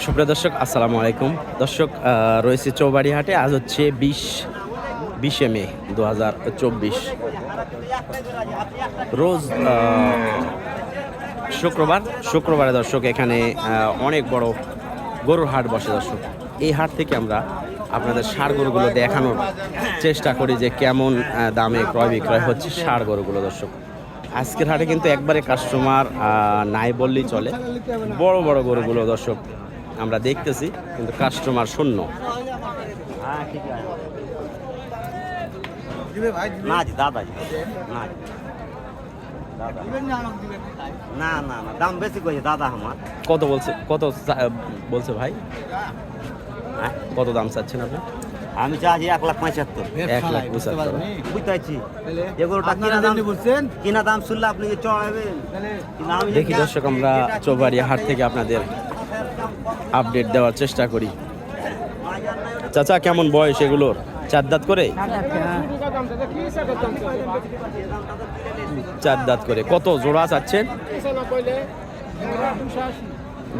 সুপ্রিয় দর্শক, আসসালামু আলাইকুম। দর্শক রয়েছে চৌবাড়ি হাটে আজ হচ্ছে বিশ, বিশে মে দু হাজার চব্বিশ। রোজ শুক্রবার, শুক্রবারে দর্শক, এখানে অনেক বড় গরুর হাট বসে দর্শক। এই হাট থেকে আমরা আপনাদের ষাড় গরুগুলো দেখানোর চেষ্টা করি যে কেমন দামে ক্রয় বিক্রয় হচ্ছে ষাড় গরুগুলো দর্শক। আজকের হাটে কিন্তু একবারে কাস্টমার নাই বললেই চলে। বড় বড় গরুগুলো দর্শক আমরা দেখতেছি কিন্তু কাস্টমার শূন্য। না দাদা। না না না না দাম বেশি কইছে দাদা আমার। কত বলছে কত বলছে ভাই? হ্যাঁ, কত দাম চাচ্ছেন আপনি? আমি চাচ্ছি এক লাখ পঁচাত্তর এক লাখ পঁচাত্তর বুঝতে পারছি। এগুলোটা কিনা দাম কিনা দাম শুনলে আপনি যে চড়াবেন দেখি দর্শক আমরা চৌবাড়িয়া হাট থেকে আপনাদের আপডেট দেওয়ার চেষ্টা করি। চাচা, কেমন বয়স এগুলোর? চার দাঁত করে? চার দাঁত করে। কত জোড়া চাচ্ছেন?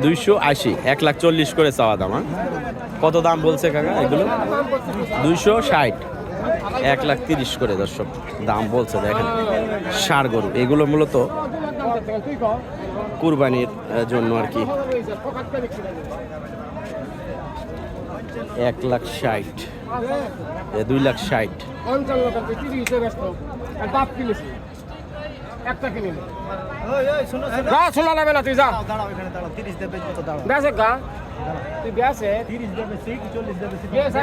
দুইশো আশি। এক লাখ চল্লিশ করে চাওয়া দাম হ্যাঁ? কত দাম বলছে কাকা এগুলো? দুইশো ষাট। এক লাখ তিরিশ করে দর্শক। দাম বলছে, দেখেন। ষাড় গরু। এগুলো মূলত কুরবানির জন্য আর কি। এক লাখ ষাট। দুই লাখ ষাট। যা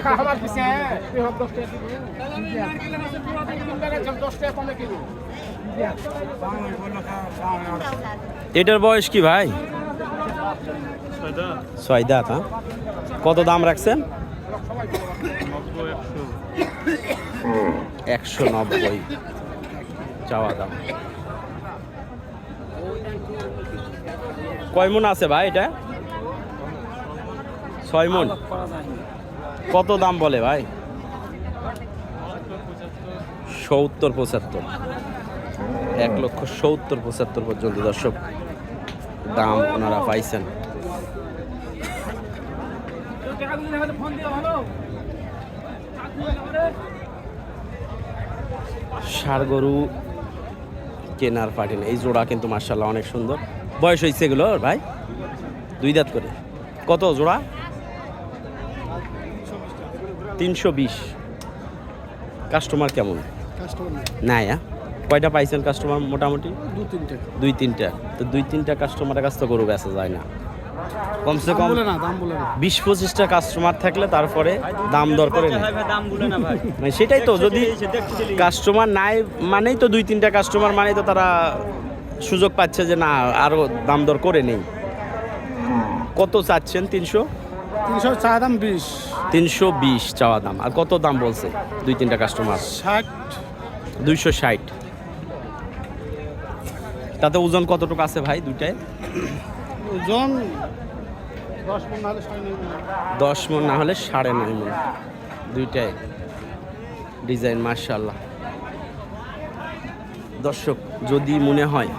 তুই আমার পিছে। তুই দশ টাকা এটার বয়স কি ভাই? ছয় দাঁত হ্যাঁ? কত দাম রাখছেন? একশো নব্বই। চাওয়া দাম। কয় মন আছে ভাই এটা? ছয় মন। কত দাম বলে ভাই? সত্তর পঁচাত্তর। এক লক্ষ সত্তর পঁচাত্তর পর্যন্ত দর্শক। দাম ওনারা পাইছেন। ষাড় গরু কেনার পাটি না এই জোড়া কিন্তু মার্শাল্লাহ অনেক সুন্দর। বয়স হয়েছে এগুলো ভাই? দুই দাঁত করে। কত জোড়া? তিনশো বিশ। কাস্টমার কেমন? না হ্যাঁ? কয়টা পাইছেন কাস্টমার মোটামুটি? দু তিনটে দুই তিনটা তো দুই তিনটা কাস্টমারের কাছ তো গরু বেচা যায় না। কমসে কম দাম বিশ পঁচিশটা কাস্টমার থাকলে তারপরে দাম দর করে মানে সেটাই তো যদি কাস্টমার নাই মানেই তো দুই তিনটা কাস্টমার মানেই তো তারা সুযোগ পাচ্ছে যে না আরও দাম দর করে নেই। কত চাচ্ছেন তিনশো? তিনশো চা দাম বিশ। তিনশো বিশ চাওয়া দাম। আর কত দাম বলছে দুই তিনটা কাস্টমার ষাট। দুইশো ষাট। তাতে ওজন কতটুকু আছে ভাই দুইটায়? ওজন দশ মন না হলে সাড়ে নয় মন দুইটাই ডিজাইন মার্শাল্লাহ দর্শক যদি মনে হয়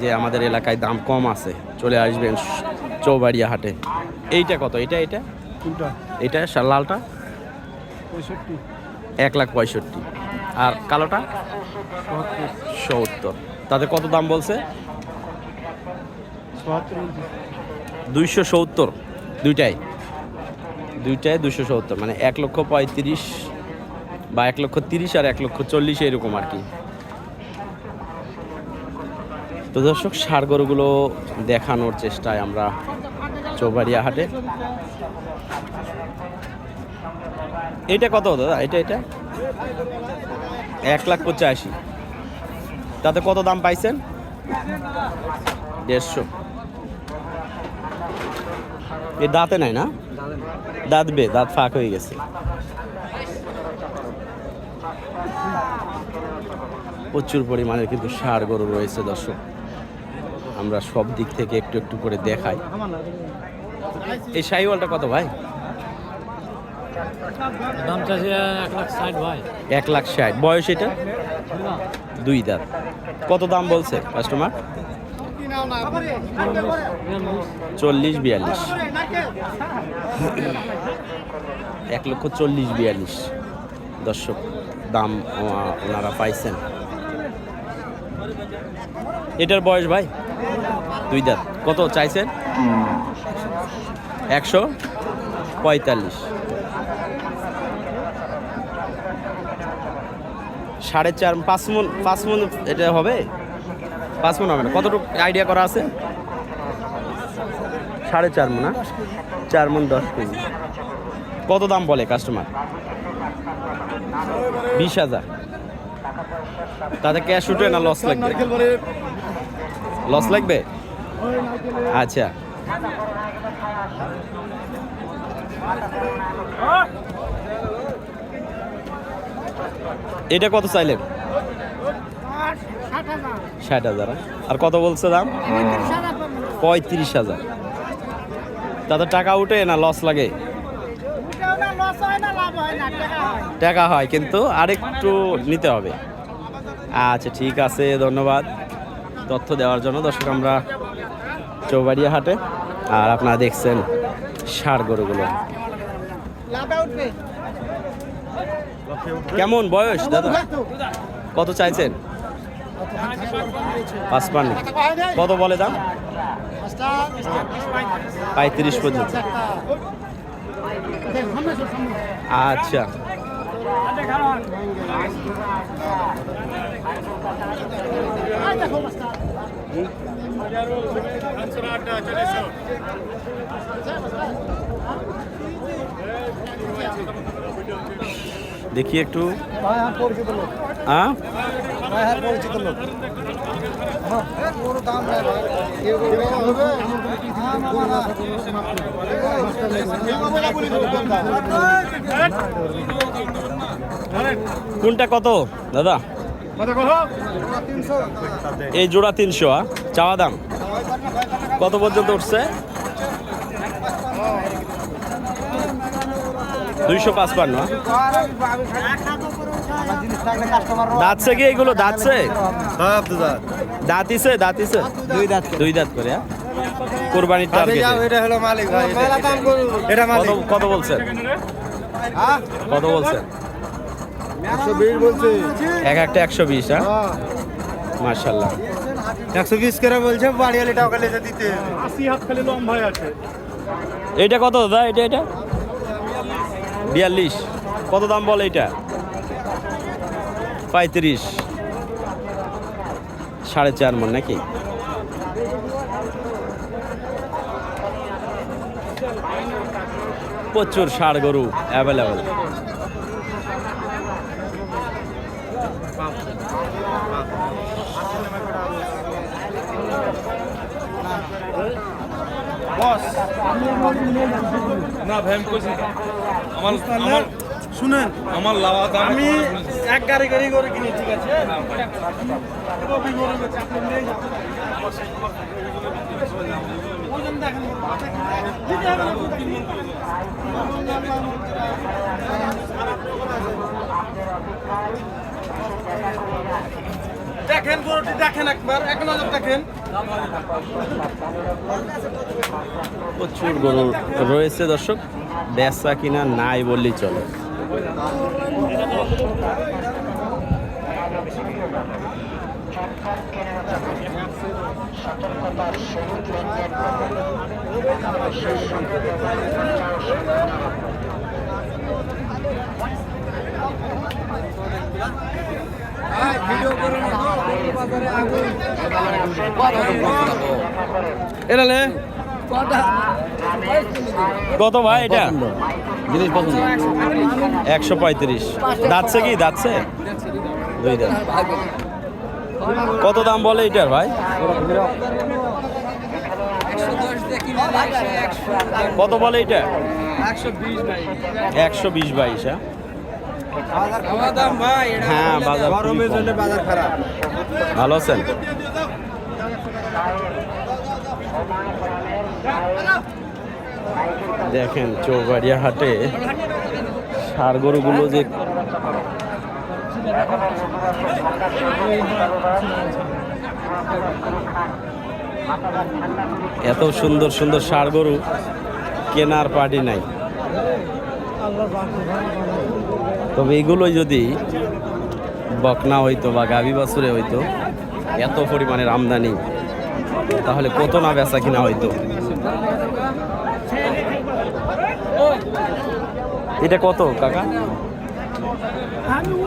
যে আমাদের এলাকায় দাম কম আছে চলে আসবেন চৌবাড়িয়া হাটে। এইটা কত? এটা এটা এটা লালটা? পঁয়ষট্টি। এক লাখ পঁয়ষট্টি। আর কালোটা? সত্তর। তাতে কত দাম বলছে? দুইশো সত্তর। দুইটাই। দুইটাই দুশো সত্তর। মানে এক লক্ষ পঁয়ত্রিশ বা এক লক্ষ তিরিশ আর এক লক্ষ চল্লিশ এরকম আর কি। তো দর্শক, সার গরুগুলো দেখানোর চেষ্টায় আমরা চৌবাড়িয়া হাটে। এটা কত দাদা? এটা এটা? এক লাখ পঁচাশি। তাতে কত দাম পাইছেন? দেড়শো। এ দাঁতে নাই না? দাঁত বে দাঁত ফাঁক হয়ে গেছে। প্রচুর পরিমাণে কিন্তু সার গরু রয়েছে দর্শক। আমরা সব দিক থেকে একটু একটু করে দেখাই। এই শাহিওয়ালটা কত ভাই? দাম চাষে এক লাখ ষাট ভাই। এক লাখ ষাট। বয়স এটা? দুই দাঁত। কত দাম বলছে কাস্টমার চল্লিশ বিয়াল্লিশ। এক লক্ষ চল্লিশ বিয়াল্লিশ। দর্শক, দাম ওনারা পাইছেন। এটার বয়স ভাই? দুই দাঁত। কত চাইছেন? একশো পঁয়তাল্লিশ। সাড়ে চার পাঁচ মন পাঁচ মন এটা হবে? পাঁচ মন হবে না। কতটুকু আইডিয়া করা আছে? সাড়ে চার মন না চার মন দশ কেজি কত দাম বলে কাস্টমার বিশ হাজার। তাতে ক্যাশ উঠবে না লস লাগবে? লস লাগবে? আচ্ছা। এটা কত চাইলেন? ষাট হাজার। আর কত বলছে দাম? পঁয়ত্রিশ হাজার তাতে টাকা উঠে না লস লাগে? টাকা হয়। কিন্তু আরেকটু নিতে হবে। আচ্ছা ঠিক আছে ধন্যবাদ। তথ্য দেওয়ার জন্য দর্শক আমরা চৌবাড়িয়া হাটে আর আপনারা দেখছেন ষাড় গরুগুলো। কেমন বয়স দাদা? কত চাইছেন? পাঁচপান্ন। কত বলে দাম? পঁয়ত্রিশ পর্যন্ত। আচ্ছা। দেখি একটু। কোনটা কত দাদা? এই জোড়া তিনশো চাওয়া দাম। কত পর্যন্ত উঠছে? দুইশো পাঁচপান্ন আ? দাঁতছে কি এগুলো? দাঁতছে? দাঁতিছে দাঁতিছে দুই দাঁত দুই দাঁত করে আ? কোরবানির টার্গেট এটা হলো মালিক ভাই এটা কত কত বলছেন? কত বলছেন? একশো বিশ বলছে। এক একটা একশো বিশ হ্যাঁ? মার্শাল্লাহ একশো বিশ করে বলছে বাড়িয়ালি টাকা লেগে দিতে। এইটা কত দাদা? এটা এটা বিয়াল্লিশ। কত দাম বলে এটা? পঁয়ত্রিশ। সাড়ে চার মন নাকি? প্রচুর ষাড় গরু অ্যাভেলেবেল না ভাই আমি আমার আমার শুনেন আমার লাভা আমি এক গাড়ি গাড়ি করে কিনি ঠিক আছে? দেখেন গরুটি দেখেন একবার এক নজর দেখেন। প্রচুর গরু রয়েছে দর্শক। বেচা কিনা নাই বললেই চলে নে। কত ভাই এটা? জিনিস পছন্দ। একশো পঁয়ত্রিশ। দাঁতছে কি? দুই দাঁত। কত দাম বলে এটার ভাই? কত বলে এটা? একশো বিশ বাইশ হ্যাঁ? হ্যাঁ বাজার ভালো আছেন? দেখেন চৌবাড়িয়া হাটে ষাড় গরুগুলো যে এত সুন্দর সুন্দর ষাড় গরু কেনার পার্টি নাই। তবে এগুলোই যদি বকনা হইতো বা গাভী বাছুরে হইতো, এত পরিমাণের আমদানি, তাহলে কত না বেচা কিনা হইতো? এটা কত কাকা?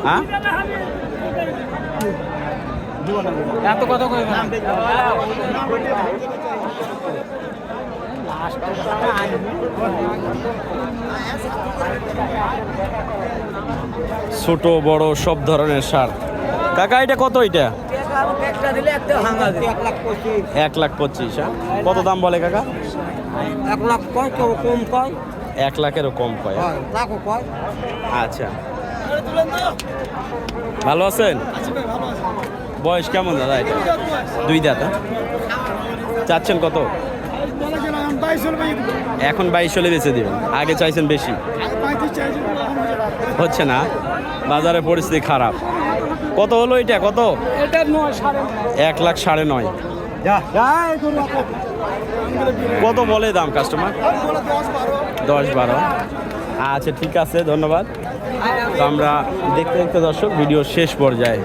হ্যাঁ? এত কথা কই ছোট বড় সব ধরনের সার। কাকা এটা কত এটা? এক লাখ পঁচিশ হ্যাঁ? কত দাম বলে কাকা? এক লাখ কম কয় এক লাখেরও কম কয় হ্যাঁ? লাখও কয় আচ্ছা। ভালো আছেন? বয়স কেমন দাদা এটা? দুই দাদা চাচ্ছেন কত? এখন বাইশ হলে বেঁচে দিবেন। আগে চাইছেন বেশি। হচ্ছে না? বাজারের পরিস্থিতি খারাপ। কত হলো এটা? কত? এক লাখ সাড়ে নয়। কত বলে দাম কাস্টমার দশ বারো। আচ্ছা ঠিক আছে, ধন্যবাদ। তো আমরা দেখতে দেখতে দর্শক ভিডিও শেষ পর্যায়ে।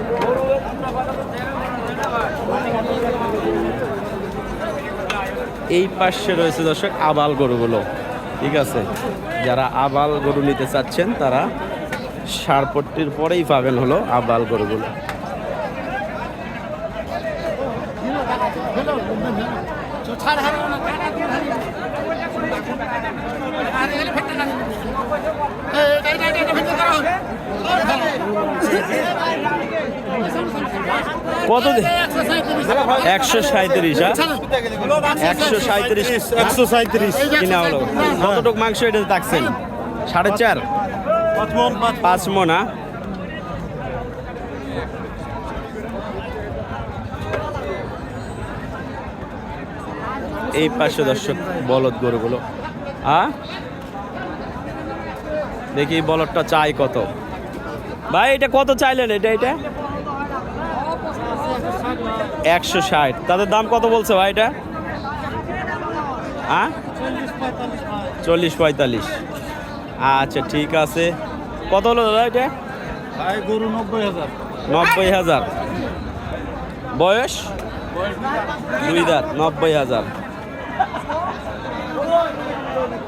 এই পাশে রয়েছে দর্শক, আবাল গরুগুলো। ঠিক আছে? যারা আবাল গরু নিতে চাচ্ছেন, তারা সারপট্টির পরেই পাবেন হলো আবাল গরুগুলো। কত একশো সাঁত্রিশ হ্যাঁ? একশো সাঁত্রিশ একশো সাঁত্রিশ কিনা হলো। কতটুক মাংস এটা থাকছেন সাড়ে চার? পাঁচ মন হ্যাঁ? এই পাশে দর্শক বলদ গরুগুলো। আ? দেখি বলদটা চাই কত। ভাই এটা কত চাইলেন এটা এটা? একশো ষাট। তাদের দাম কত বলছে ভাই এটা? হ্যাঁ চল্লিশ পঁয়তাল্লিশ। আচ্ছা ঠিক আছে। কত হলো দাদা এটা? গরু নব্বই হাজার। নব্বই হাজার। বয়স? দুই দাঁত নব্বই হাজার।